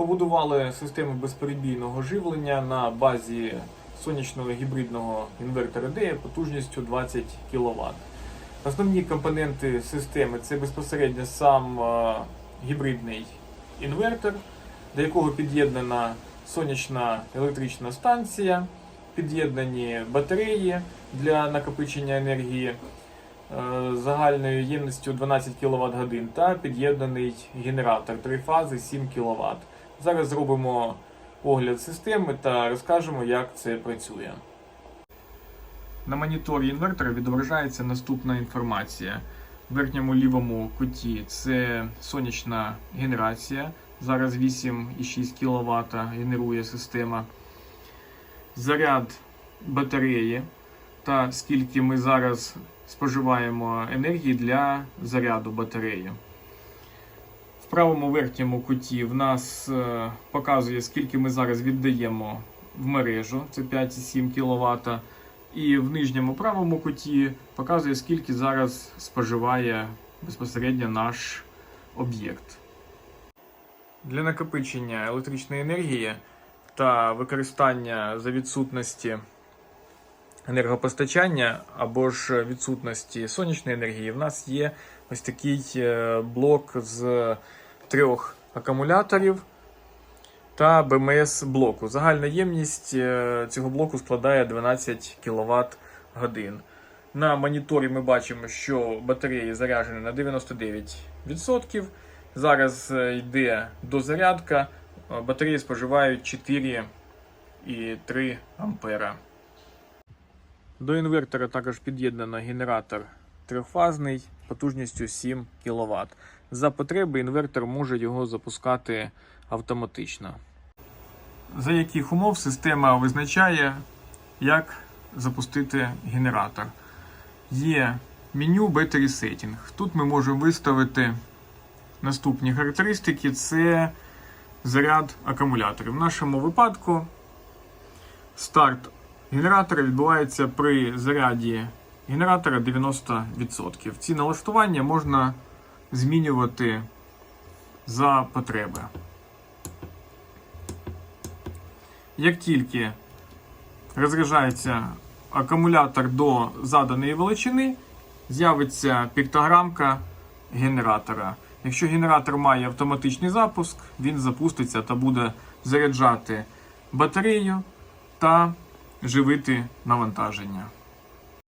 Побудували систему безперебійного живлення на базі сонячного гібридного інвертора DEA потужністю 20 кВт. Основні компоненти системи це безпосередньо сам е, гібридний інвертор, до якого під'єднана сонячна електрична станція, під'єднані батареї для накопичення енергії е, загальною ємністю 12 кВт годин та під'єднаний генератор три фази 7 кВт. Зараз зробимо огляд системи та розкажемо, як це працює. На моніторі інвертора відображається наступна інформація. В верхньому лівому куті це сонячна генерація. Зараз 8,6 кВт генерує система. Заряд батареї та скільки ми зараз споживаємо енергії для заряду батареї. В правому верхньому куті в нас е, показує, скільки ми зараз віддаємо в мережу, це 5,7 кВт. І в нижньому правому куті показує, скільки зараз споживає безпосередньо наш об'єкт. Для накопичення електричної енергії та використання за відсутності енергопостачання або ж відсутності сонячної енергії, в нас є ось такий е, блок з трьох акумуляторів та БМС блоку. Загальна ємність е, цього блоку складає 12 кВт годин. На моніторі ми бачимо, що батареї заряджені на 99%. Зараз е, йде дозарядка. Е, Батареї споживають 4,3 ампера. До інвертора також під'єднано генератор трьохфазний потужністю 7 кВт. За потреби інвертор може його запускати автоматично. За яких умов система визначає, як запустити генератор. Є меню Battery Setting. Тут ми можемо виставити наступні характеристики: це заряд акумуляторів. В нашому випадку старт генератора відбувається при заряді генератора 90%. Ці налаштування можна змінювати за потреби. Як тільки розряджається акумулятор до заданої величини, з'явиться піктограмка генератора. Якщо генератор має автоматичний запуск, він запуститься та буде заряджати батарею та живити навантаження.